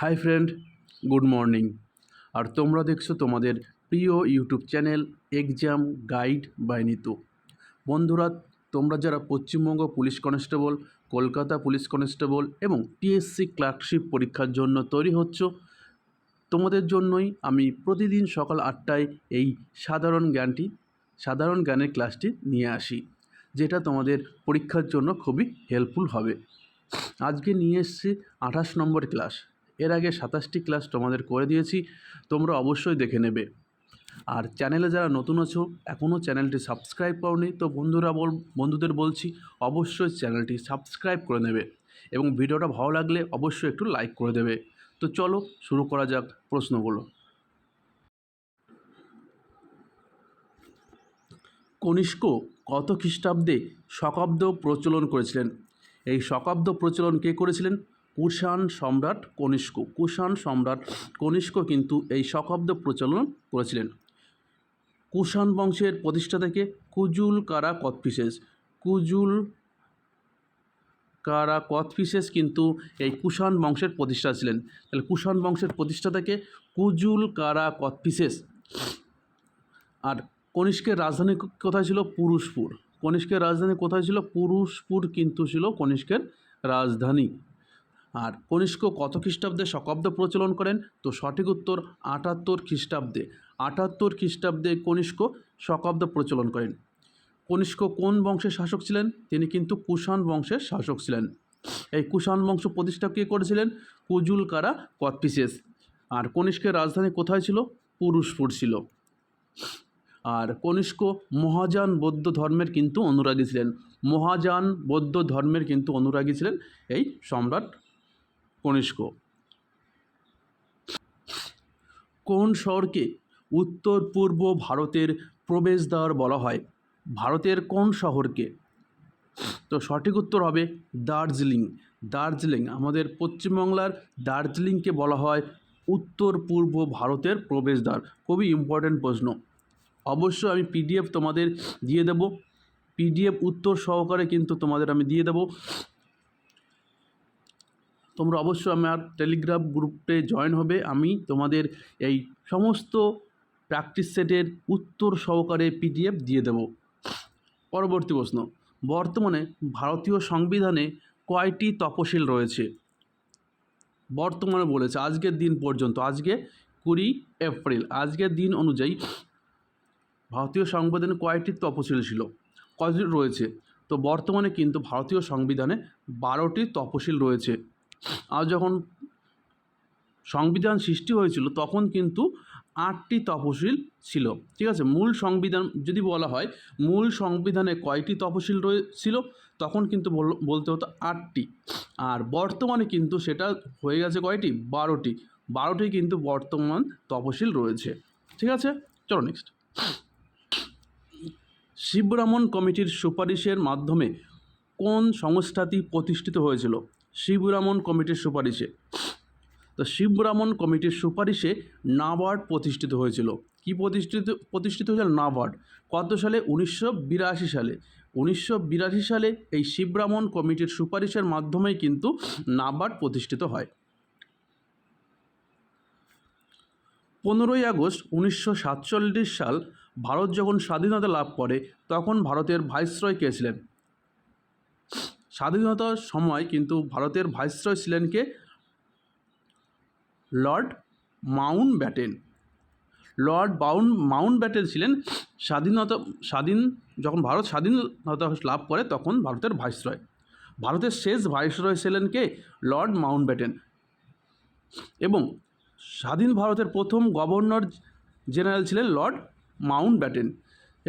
Hi friend, good morning. আর তোমরা দেখছ তোমাদের প্রিয় YouTube channel exam guide by Nitu. বন্ধুরা, তোমরা যারা Paschimbanga police constable, Kolkata police constable এবং টিএসসি ক্লার্কশিপ পরীক্ষার জন্য তৈরি হচ্ছ, তোমাদের জন্যই আমি প্রতিদিন সকাল আটটায় এই সাধারণ জ্ঞানটি, সাধারণ জ্ঞানের ক্লাসটি নিয়ে আসি, যেটা তোমাদের পরীক্ষার জন্য খুবই হেল্পফুল হবে। আজকে নিয়ে এসেছি আঠাশ নম্বর ক্লাস এর আগে সাতাশটি ক্লাস তোমাদের করে দিয়েছি, তোমরা অবশ্যই দেখে নেবে। আর চ্যানেলে যারা নতুন আছো এখনও চ্যানেলটি সাবস্ক্রাইব করনি, তো বন্ধুরা বল, বন্ধুদের বলছি, অবশ্যই চ্যানেলটি সাবস্ক্রাইব করে নেবে এবং ভিডিওটা ভালো লাগলে অবশ্যই একটু লাইক করে দেবে। তো চলো, শুরু করা যাক প্রশ্নগুলো। কনিষ্ক কত খ্রিস্টাব্দে শকাব্দ প্রচলন করেছিলেন? এই শকাব্দ প্রচলন কে করেছিলেন? কুষাণ সম্রাট কনিষ্ক। কুষাণ সম্রাট কনিষ্ক কিন্তু এই শকাব্দ প্রচলন করেছিলেন। কুষাণ বংশের প্রতিষ্ঠা থেকে কুজুল কারা কথফিসেস কুজুল কারা কথফিসেস কিন্তু এই কুষাণ বংশের প্রতিষ্ঠা ছিলেন। তাহলে কুষাণ বংশের প্রতিষ্ঠা থেকে কুজুল কারা কথফিসেস আর কনিষ্কের রাজধানী কোথায় ছিল? পুরুষপুর। কনিষ্কের রাজধানী কোথায় ছিল? পুরুষপুর কিন্তু ছিল কনিষ্কের রাজধানী। আর কনিষ্ক কত খ্রিস্টাব্দে শকাব্দ প্রচলন করেন? তো সঠিক উত্তর আটাত্তর খ্রিস্টাব্দে। আটাত্তর খ্রিস্টাব্দে কনিষ্ক শকাব্দ প্রচলন করেন। কনিষ্ক কোন বংশের শাসক ছিলেন? তিনি কিন্তু কুষাণ বংশের শাসক ছিলেন। এই কুষাণ বংশ প্রতিষ্ঠা কে করেছিলেন? কুজুল কারা কথপিসেস আর কনিষ্কের রাজধানী কোথায় ছিল? পুরুষপুর ছিল। আর কনিষ্ক মহাযান বৌদ্ধ ধর্মের কিন্তু অনুরাগী ছিলেন। মহাযান বৌদ্ধ ধর্মের কিন্তু অনুরাগী ছিলেন এই সম্রাট কনিষ্ক। কোন শহরকে উত্তর পূর্ব ভারতের প্রবেশদ্বার বলা হয়? ভারতের কোন শহরকে? তো সঠিক উত্তর হবে দার্জিলিং। দার্জিলিং, আমাদের পশ্চিমবাংলার দার্জিলিংকে বলা হয় উত্তর পূর্ব ভারতের প্রবেশদ্বার। খুবই ইম্পর্ট্যান্ট প্রশ্ন। অবশ্য আমি পিডিএফ তোমাদের দিয়ে দেব। পিডিএফ উত্তর সহকারে কিন্তু তোমাদের আমি দিয়ে দেব। তোমরা অবশ্যই আমার টেলিগ্রাম গ্রুপে জয়েন হবে। আমি তোমাদের এই সমস্ত প্র্যাকটিস সেটের উত্তর সহকারে পিডিএফ দিয়ে দেব। পরবর্তী প্রশ্ন, বর্তমানে ভারতীয় সংবিধানে কয়টি তপশিল রয়েছে? বর্তমানে বলেছে, আজকের দিন পর্যন্ত, আজকে কুড়ি এপ্রিল, আজকের দিন অনুযায়ী ভারতীয় সংবিধানে কয়টি তপশিল ছিল? কয়টি রয়েছে? তো বর্তমানে কিন্তু ভারতীয় সংবিধানে বারোটি তপশিল রয়েছে। আর যখন সংবিধান সৃষ্টি হয়েছিল, তখন কিন্তু আটটি তপশিল ছিল। ঠিক আছে? মূল সংবিধান, যদি বলা হয়, মূল সংবিধানে কয়টি তপশিল রয়েছিল, তখন কিন্তু বল- বলতে হতো আটটি। আর বর্তমানে কিন্তু সেটা হয়ে গেছে কয়টি? বারোটি। বারোটি কিন্তু বর্তমান তপশিল রয়েছে। ঠিক আছে? চলো নেক্সট শিবরামন কমিটির সুপারিশের মাধ্যমে কোন সংস্থাটি প্রতিষ্ঠিত হয়েছিল? শিবরামন কমিটির সুপারিশে। তো শিবরামন কমিটির সুপারিশে নাবার্ড প্রতিষ্ঠিত হয়েছিল। কি প্রতিষ্ঠিত প্রতিষ্ঠিত হয়েছিল নাবার্ড কত সালে? উনিশশো বিরাশি সালে। উনিশশো বিরাশি সালে এই শিবরামন কমিটির সুপারিশের মাধ্যমেই কিন্তু নাবার্ড প্রতিষ্ঠিত হয়। পনেরোই আগস্ট উনিশশো সাতচল্লিশ সাল ভারত যখন স্বাধীনতা লাভ করে, তখন ভারতের ভাইসরয় কে ছিলেন? স্বাধীনতার সময় কিন্তু ভারতের ভাইসরয় ছিলেন কে লর্ড মাউন্ট ব্যাটেন লর্ড বাউন মাউন্ট ব্যাটেন ছিলেন স্বাধীনতা স্বাধীন যখন ভারত স্বাধীনতা লাভ করে তখন ভারতের ভাইসরয়। ভারতের শেষ ভাইসরয় ছিলেন কে লর্ড মাউন্ট ব্যাটেন এবং স্বাধীন ভারতের প্রথম গভর্নর জেনারেল ছিলেন লর্ড মাউন্ট ব্যাটেন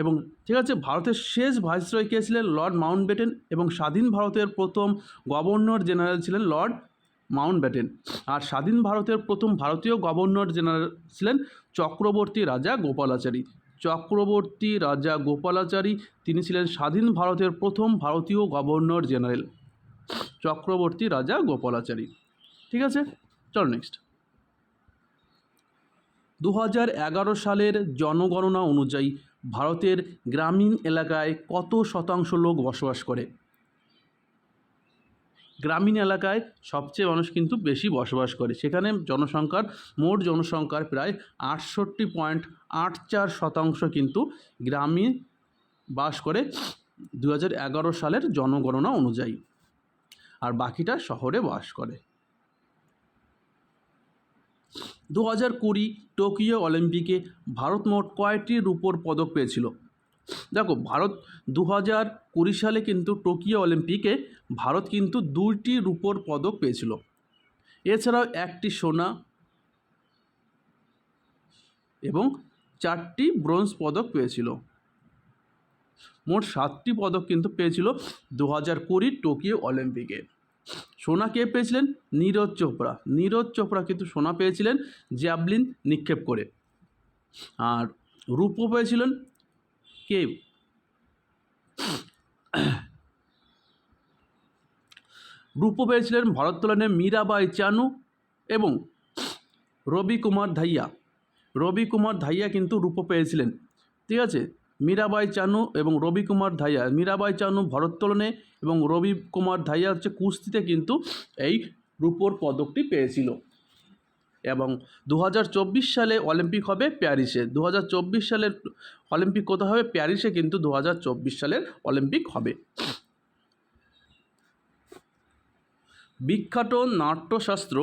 এবং ঠিক আছে, ভারতের শেষ ভাইসরয় কে ছিলেন লর্ড মাউন্ট ব্যাটেন এবং স্বাধীন ভারতের প্রথম গভর্নর জেনারেল ছিলেন লর্ড মাউন্ট ব্যাটেন আর স্বাধীন ভারতের প্রথম ভারতীয় গভর্নর জেনারেল ছিলেন চক্রবর্তী রাজা গোপালাচারী। চক্রবর্তী রাজা গোপালাচারী, তিনি ছিলেন স্বাধীন ভারতের প্রথম ভারতীয় গভর্নর জেনারেল। চক্রবর্তী রাজা গোপালাচারী। ঠিক আছে, চলো নেক্সট দু হাজার এগারো সালের জনগণনা অনুযায়ী ভারতের গ্রামীণ এলাকায় কত শতাংশ লোক বসবাস করে? গ্রামীণ এলাকায় সবচেয়ে মানুষ কিন্তু বেশি বসবাস করে। সেখানে জনসংখ্যার, মোট জনসংখ্যার প্রায় আটষট্টি পয়েন্ট আট চার শতাংশ কিন্তু গ্রামে বাস করে। দু হাজার এগারো সালের জনগণনা অনুযায়ী। আর বাকিটা শহরে বাস করে। দু হাজার কুড়ি টোকিও অলিম্পিকে ভারত মোট কয়টি রূপোর পদক পেয়েছিল? দেখো, ভারত দু হাজার কুড়ি সালে কিন্তু টোকিও অলিম্পিকে ভারত কিন্তু দুইটি রূপোর পদক পেয়েছিল। এছাড়াও একটি সোনা এবং চারটি ব্রোঞ্জ পদক পেয়েছিল। মোট সাতটি পদক কিন্তু পেয়েছিল দু হাজার কুড়ি টোকিও অলিম্পিকে। সোনা কে পেয়েছিলেন? নীরজ চোপড়া। নীরজ চোপড়া কিন্তু সোনা পেয়েছিলেন জ্যাভলিন নিক্ষেপ করে। আর রূপো পেয়েছিলেন কে? রূপো পেয়েছিলেন ভারোত্তোলনে মীরাবাই চানু এবং রবি কুমার ধাইয়া। রবি কুমার ধাইয়া কিন্তু রূপো পেয়েছিলেন। ঠিক আছে? মীরাবাই চানু এবং রবি কুমার ধাইয়া। মীরাবাই চানু ভারোত্তোলনে এবং রবি কুমার ধাইয়া হচ্ছে কুস্তিতে কিন্তু এই রূপোর পদকটি পেয়েছিল। এবং দু হাজার চব্বিশ সালে অলিম্পিক হবে প্যারিসে। দু হাজার চব্বিশ সালের অলিম্পিক কোথায় হবে? প্যারিসে কিন্তু দু হাজার চব্বিশ সালের অলিম্পিক হবে। বিখ্যাত নাট্যশাস্ত্র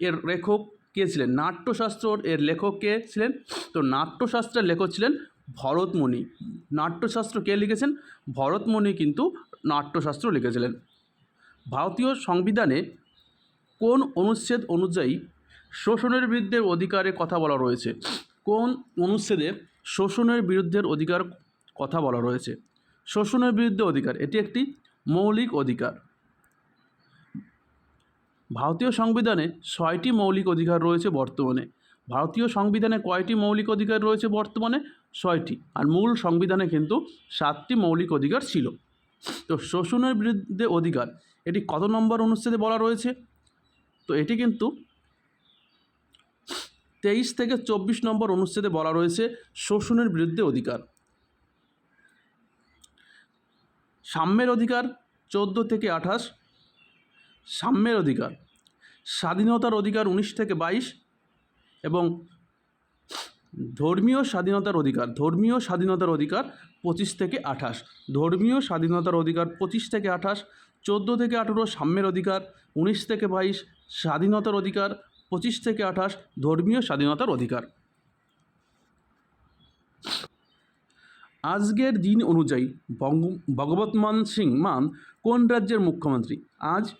এর লেখক কে ছিলেন? নাট্যশাস্ত্র এর লেখক কে ছিলেন? তো নাট্যশাস্ত্রের লেখক ছিলেন ভরতমণি। নাট্যশাস্ত্র কে লিখেছেন? ভরতমণি কিন্তু নাট্যশাস্ত্র লিখেছিলেন। ভারতীয় সংবিধানে কোন অনুচ্ছেদ অনুযায়ী শোষণের বিরুদ্ধে অধিকারের কথা বলা রয়েছে? কোন অনুচ্ছেদে শোষণের বিরুদ্ধের অধিকার কথা বলা রয়েছে? শোষণের বিরুদ্ধে অধিকার, এটি একটি মৌলিক অধিকার। ভারতীয় সংবিধানে ছয়টি মৌলিক অধিকার রয়েছে বর্তমানে। ভারতীয় সংবিধানে কয়টি মৌলিক অধিকার রয়েছে বর্তমানে? ছয়টি। আর মূল সংবিধানে কিন্তু সাতটি মৌলিক অধিকার ছিল। তো শোষণের বিরুদ্ধে অধিকার, এটি কত নম্বর অনুচ্ছেদে বলা রয়েছে? তো এটি কিন্তু তেইশ থেকে চব্বিশ নম্বর অনুচ্ছেদে বলা রয়েছে শোষণের বিরুদ্ধে অধিকার। সাম্যের অধিকার চোদ্দ থেকে আঠাশ, সাম্যের অধিকার, স্বাধীনতার অধিকার উনিশ থেকে বাইশ, এবং ধর্মীয় স্বাধীনতার অধিকার, ধর্মীয় স্বাধীনতার অধিকার পঁচিশ থেকে আঠাশ। ধর্মীয় স্বাধীনতার অধিকার পঁচিশ থেকে আঠাশ, চোদ্দ থেকে আঠেরো সাম্যের অধিকার, উনিশ থেকে বাইশ স্বাধীনতার অধিকার, পঁচিশ থেকে আঠাশ ধর্মীয় স্বাধীনতার অধিকার। আজকের দিন অনুযায়ী বঙ্গ- ভগবত মান সিং মান কোন রাজ্যের মুখ্যমন্ত্রী? আজ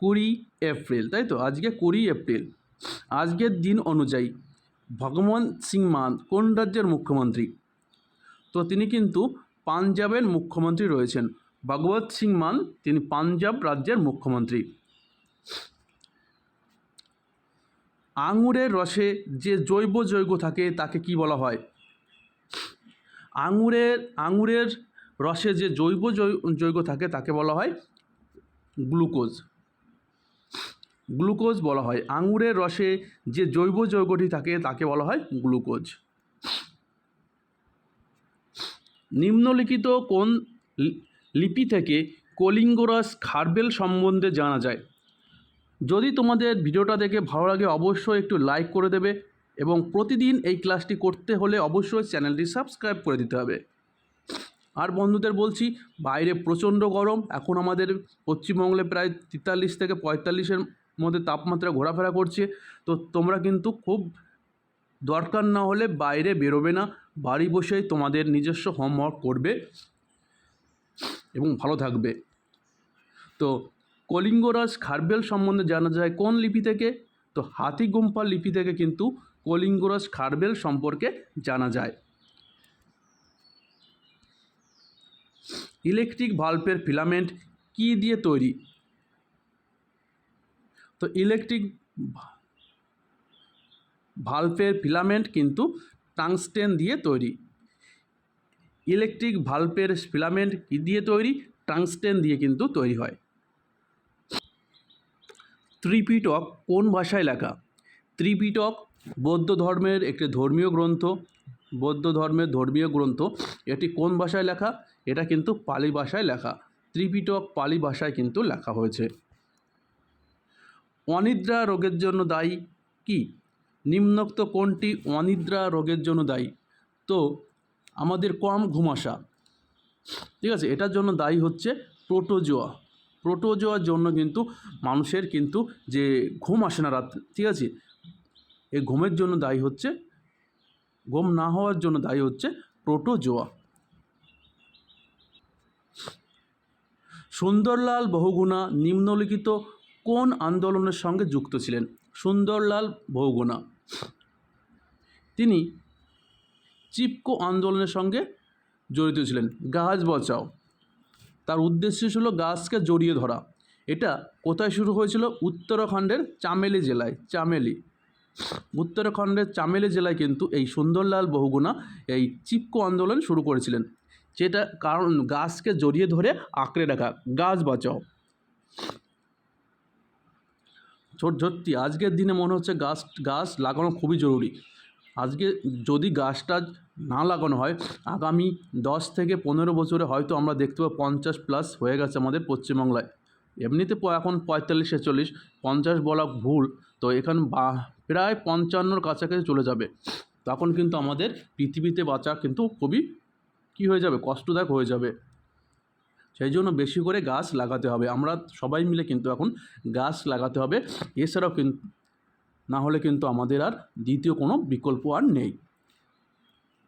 কুড়ি এপ্রিল, তাই তো? আজকে কুড়ি এপ্রিল। আজকের দিন অনুযায়ী ভগবন্ত সিং মান কোন রাজ্যের মুখ্যমন্ত্রী? তো তিনি কিন্তু পাঞ্জাবের মুখ্যমন্ত্রী রয়েছেন। ভগবত সিং মান তিনি পাঞ্জাব রাজ্যের মুখ্যমন্ত্রী। আঙুরের রসে যে জৈব যৌগ থাকে তাকে কি বলা হয়? আঙুরের আঙুরের রসে যে জৈব যৌগ থাকে তাকে বলা হয় গ্লুকোজ। গ্লুকোজ বলা হয়। আঙুরের রসে যে জৈব যৌগটি থাকে, তাকে বলা হয় গ্লুকোজ। নিম্নলিখিত কোন লিপি থেকে কলিঙ্গরাস খারবেল সম্বন্ধে জানা যায়? যদি তোমাদের ভিডিওটা দেখে ভালো লাগে, অবশ্যই একটু লাইক করে দেবে এবং প্রতিদিন এই ক্লাসটি করতে হলে অবশ্যই চ্যানেলটি সাবস্ক্রাইব করে দিতে হবে। আর বন্ধুদের বলছি, বাইরে প্রচণ্ড গরম। এখন আমাদের পশ্চিমবঙ্গে প্রায় তেতাল্লিশ থেকে পঁয়তাল্লিশের মধ্যে তাপমাত্রা ঘোরাফেরা করছে, তো তোমরা কিন্তু খুব দরকার না হলে বাইরে বেরোবে না, বাড়ি বসেই তোমাদের নিজস্ব হোমওয়ার্ক করবে এবং ভালো থাকবে। তো কলিঙ্গরাজ খারবেল সম্বন্ধে জানা যায় কোন লিপি থেকে? তো হাতিগুম্পা লিপি থেকে কিন্তু কলিঙ্গরাজ খারবেল সম্পর্কে জানা যায়। ইলেকট্রিক বাল্বের ফিলামেন্ট কী দিয়ে তৈরি? তো ইলেকট্রিক ভাল্বের ফিলামেন্ট কিন্তু টাংস্টেন দিয়ে তৈরি। ইলেকট্রিক ভাল্বের ফিলামেন্ট কী দিয়ে তৈরি? টাংস্টেন দিয়ে কিন্তু তৈরি হয়। ত্রিপিটক কোন ভাষায় লেখা? ত্রিপিটক বৌদ্ধ ধর্মের একটি ধর্মীয় গ্রন্থ। বৌদ্ধ ধর্মের ধর্মীয় গ্রন্থ, এটি কোন ভাষায় লেখা? এটা কিন্তু পালি ভাষায় লেখা। ত্রিপিটক পালি ভাষায় কিন্তু লেখা হয়েছে। অনিদ্রা রোগের জন্য দায়ী কি? নিম্নোক্ত কোনটি অনিদ্রা রোগের জন্য দায়ী? তো, আমাদের কম ঘুম আসা ঠিক আছে, এটার জন্য দায়ী হচ্ছে প্রোটোজোয়া। প্রোটোজোয়ার জন্য কিন্তু মানুষের কিন্তু যে ঘুম আসে না রাত ঠিক আছে? এই ঘুমের জন্য দায়ী হচ্ছে, ঘুম না হওয়ার জন্য দায়ী হচ্ছে প্রোটোজোয়া। সুন্দরলাল বহুগুণা নিম্নলিখিত কোন আন্দোলনের সঙ্গে যুক্ত ছিলেন? সুন্দরলাল বহুগুণা তিনি চিপকো আন্দোলনের সঙ্গে জড়িত ছিলেন। গাছ বাঁচাও। তার উদ্দেশ্য ছিল গাছকে জড়িয়ে ধরা। এটা কোথায় শুরু হয়েছিল? উত্তরাখণ্ডের চামেলি জেলায়। চামেলি। উত্তরাখণ্ডের চামেলি জেলায় কিন্তু এই সুন্দরলাল বহুগুণা এই চিপকো আন্দোলন শুরু করেছিলেন। যেটা কারণ গাছকে জড়িয়ে ধরে আঁকড়ে রাখা। গাছ বাঁচাও। সত্যি, আজকের দিনে মনে হচ্ছে গাছ গাছ লাগানো খুবই জরুরি। আজকে যদি গাছটা না লাগানো হয়, আগামী দশ থেকে পনেরো বছরে হয়তো আমরা দেখতে পাবো পঞ্চাশ প্লাস হয়ে গেছে আমাদের পশ্চিমবাংলায়। এমনিতে এখন পঁয়তাল্লিশ, ছেচল্লিশ, পঞ্চাশ বলা ভুল, তো এখানে বা, প্রায় পঞ্চান্নর কাছাকাছি চলে যাবে। তখন কিন্তু আমাদের পৃথিবীতে বাঁচা কিন্তু খুবই কী হয়ে যাবে? কষ্টদায়ক হয়ে যাবে। সেই জন্য বেশি করে গাছ লাগাতে হবে। আমরা সবাই মিলে কিন্তু এখন গাছ লাগাতে হবে। এছাড়াও কিন্তু না হলে কিন্তু আমাদের আর দ্বিতীয় কোনো বিকল্প আর নেই।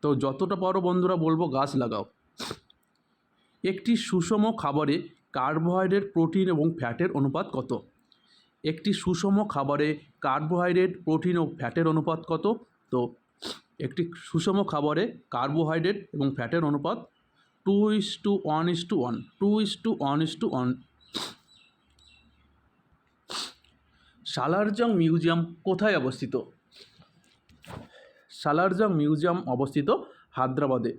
তো যতটা পারো বন্ধুরা বলব গাছ লাগাও। একটি সুষম খাবারে কার্বোহাইড্রেট, প্রোটিন এবং ফ্যাটের অনুপাত কত? একটি সুষম খাবারে কার্বোহাইড্রেট, প্রোটিন ও ফ্যাটের অনুপাত কত? তো একটি সুষম খাবারে কার্বোহাইড্রেট এবং ফ্যাটের অনুপাত two is two one is two one, two is two one is two one. Salar Jung museum কোথায় অবস্থিত? সালারজং মিউজিয়াম অবস্থিত হায়দ্রাবাদে।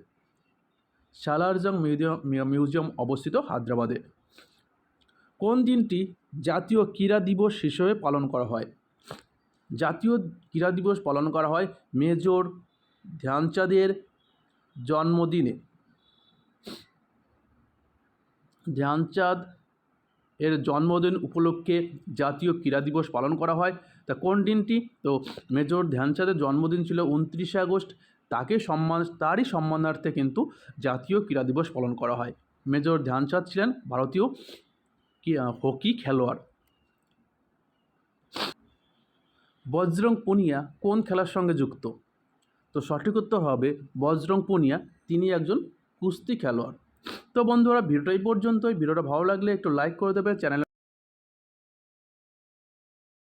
সালারজং মিউজিয়াম মিউজিয়াম অবস্থিত হায়দ্রাবাদে। কোন দিনটি জাতীয় ক্রীড়া দিবস হিসেবে পালন করা হয়? জাতীয় ক্রীড়া দিবস পালন করা হয় মেজর ধ্যানচাঁদের জন্মদিনে। ধ্যানচাঁদ এর জন্মদিন উপলক্ষে জাতীয় ক্রীড়া দিবস পালন করা হয়। তা কোন দিনটি? তো মেজর ধ্যানচাঁদের জন্মদিন ছিল উনত্রিশে আগস্ট। তাকে সম্মান, তারই সম্মানার্থে কিন্তু জাতীয় ক্রীড়া দিবস পালন করা হয়। মেজর ধ্যানচাঁদ ছিলেন ভারতীয় হকি খেলোয়াড়। বজরং পুনিয়া কোন খেলার সঙ্গে যুক্ত? তো সঠিক উত্তর হবে বজরং পুনিয়া তিনি একজন কুস্তি খেলোয়াড়। তো বন্ধুরা ভিডিওটা এই পর্যন্তই। ভিডিওটা ভালো লাগলে একটু লাইক করে দেবে চ্যানেল